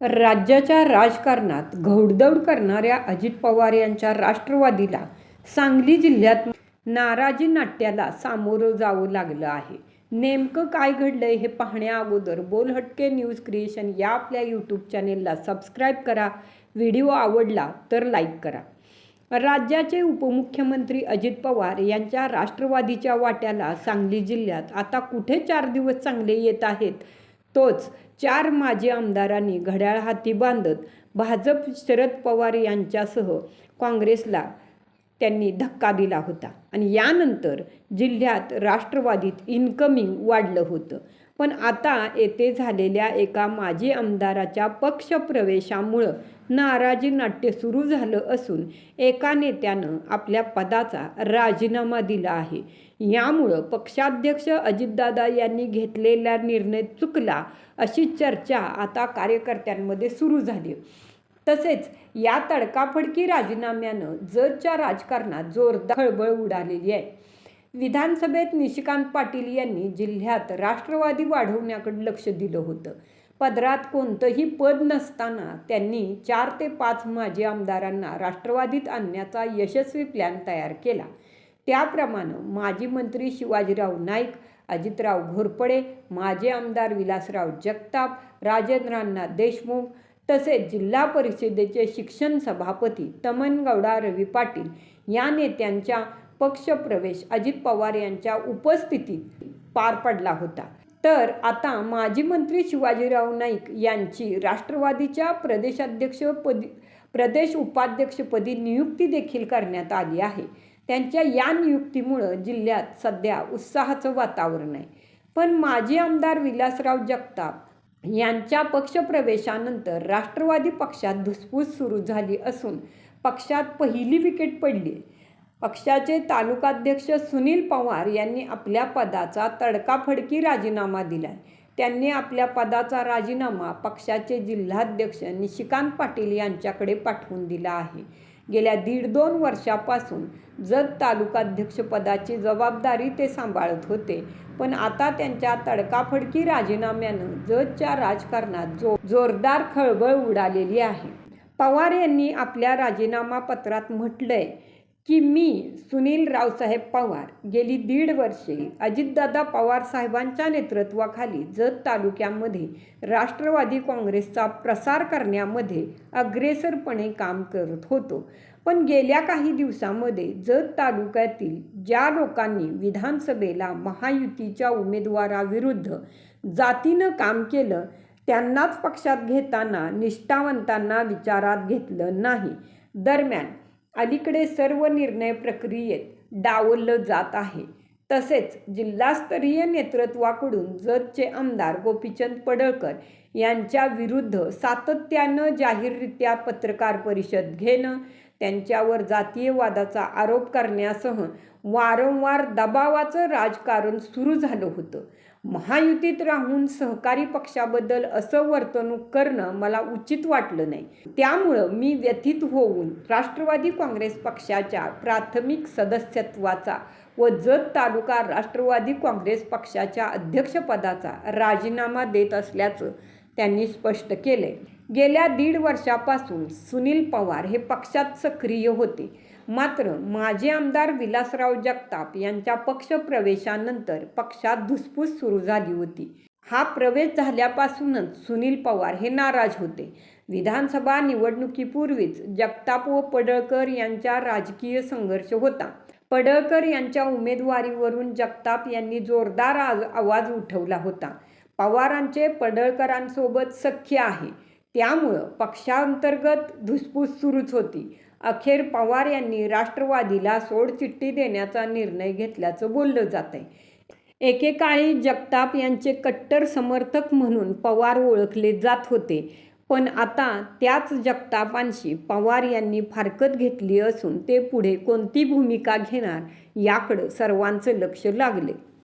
राज्याच्या राजकारणात घौडदौड करणाऱ्या अजित पवार यांच्या राष्ट्रवादीला सांगली जिल्ह्यात नाराजी नाट्याला सामोरं जावं लागलं आहे. नेमकं काय घडलंय हे पाहण्या अगोदर बोलहटके न्यूज क्रिएशन या आपल्या यूट्यूब चॅनेलला सबस्क्राईब करा. व्हिडिओ आवडला तर लाईक करा. राज्याचे उपमुख्यमंत्री अजित पवार यांच्या राष्ट्रवादीच्या वाट्याला सांगली जिल्ह्यात आता कुठे चार दिवस चांगले येत आहेत? तोच चार माजी आमदारांनी घड्याळ हाती बांधत भाजप शरद पवार यांच्यासह काँग्रेसला त्यांनी धक्का दिला होता. आणि यानंतर जिल्ह्यात राष्ट्रवादीत इन्कमिंग वाढलं होतं. पण आता येथे झालेल्या एका माजी आमदाराच्या पक्षप्रवेशामुळं नाराजी नाट्य सुरू झालं असून एका नेत्यानं आपल्या पदाचा राजीनामा दिला आहे. यामुळं पक्षाध्यक्ष अजितदादा यांनी घेतलेला निर्णय चुकला अशी चर्चा आता कार्यकर्त्यांमध्ये सुरू झाली. तसेच या तडकाफडकी राजीनाम्यानं जतच्या राजकारणात जोरदार खळबळ उडालेली आहे. विधानसभेत निशिकांत पाटील यांनी जिल्ह्यात राष्ट्रवादी वाढवण्याकडे लक्ष दिलं होतं. पदरात कोणतंही पद नसताना त्यांनी चार ते पाच माजी आमदारांना राष्ट्रवादीत आणण्याचा यशस्वी प्लॅन तयार केला. त्याप्रमाणे माजी मंत्री शिवाजीराव नाईक अजितराव घोरपडे माजी आमदार विलासराव जगताप राजेंद्रांना देशमुख तसेच जिल्हा परिषदेचे शिक्षण सभापती तमनगौडा रवी पाटील या नेत्यांच्या पक्षप्रवेश अजित पवार यांच्या उपस्थितीत पार पडला होता. तर आता माजी मंत्री शिवाजीराव नाईक यांची राष्ट्रवादीच्या प्रदेशाध्यक्षपदी प्रदेश उपाध्यक्षपदी नियुक्ती देखील करण्यात आली आहे. त्यांच्या या नियुक्तीमुळं जिल्ह्यात सध्या उत्साहाचं वातावरण आहे. पण माजी आमदार विलासराव जगताप यांच्या पक्षप्रवेशानंतर राष्ट्रवादी पक्षात धुसफूस सुरू झाली असून पक्षात पहिली विकेट पडली. पक्षाचे तालुकाध्यक्ष सुनील पवार यांनी आपल्या पदाचा तडकाफडकी राजीनामा दिलाय. त्यांनी आपल्या पदाचा राजीनामा पक्षाचे जिल्हाध्यक्ष निशिकांत पाटील यांच्याकडे पाठवून दिला आहे. गेल्या दीड दोन वर्षापासून जत तालुकाध्यक्षपदाची जबाबदारी ते सांभाळत होते पण आता त्यांच्या तडकाफडकी राजीनाम्यानं जतच्या राजकारणात जो जोरदार खळबळ उडालेली आहे. पवार यांनी आपल्या राजीनामा पत्रात म्हटलंय की मी सुनील रावसाहेब पवार गेली दीड वर्षे अजितदादा पवार साहेबांच्या नेतृत्वाखाली जत तालुक्यामध्ये राष्ट्रवादी काँग्रेसचा प्रसार करण्यामध्ये अग्रेसरपणे काम करत होतो. पण गेल्या काही दिवसामध्ये जत तालुक्यातील ज्या लोकांनी विधानसभेला महायुतीच्या उमेदवाराविरुद्ध जातीनं काम केलं त्यांनाच पक्षात घेताना निष्ठावंतांना विचारात घेतलं नाही. दरम्यान अलीकडे सर्व निर्णय प्रक्रियेत डावललं जात आहे. तसेच जिल्हास्तरीय नेतृत्वाकडून जतचे आमदार गोपीचंद पडळकर यांच्या विरुद्ध सातत्यानं जाहीररित्या पत्रकार परिषद घेणं त्यांच्यावर जातीयवादाचा आरोप करण्यासह वारंवार दबावाचं राजकारण सुरू झालं होतं. महायुतीत राहून सहकारी पक्षाबद्दल असं वर्तणूक करणं मला उचित वाटलं नाही. त्यामुळं मी व्यथित होऊन राष्ट्रवादी काँग्रेस पक्षाच्या प्राथमिक सदस्यत्वाचा व जत तालुका राष्ट्रवादी काँग्रेस पक्षाच्या अध्यक्षपदाचा राजीनामा देत असल्याचं त्यांनी स्पष्ट केलंय. गेल्या दीड वर्षापासून सुनील पवार हे पक्षात सक्रिय होते. मात्र माजी आमदार विलासराव जगताप यांच्या पक्षप्रवेशानंतर पक्षात धुसफूस सुरू झाली होती. हा प्रवेश झाल्यापासूनच सुनील पवार हे नाराज होते. विधानसभा निवडणुकीपूर्वीच जगताप व पडळकर यांच्या राजकीय संघर्ष होता. पडळकर यांच्या उमेदवारीवरून जगताप यांनी जोरदार आवाज उठवला होता. पवारांचे पडळकरांसोबत सख्य आहे. त्यामुळं पक्षांतर्गत धुसफूस सुरूच होती. अखेर पवार यांनी राष्ट्रवादीला सोडचिठ्ठी देण्याचा निर्णय घेतल्याचं बोललं जात आहे एकेकाळी जगताप यांचे कट्टर समर्थक म्हणून पवार ओळखले जात होते. पण आता त्याच जगतापांशी पवार यांनी फारकत घेतली असून ते पुढे कोणती भूमिका घेणार याकडं सर्वांचं लक्ष लागले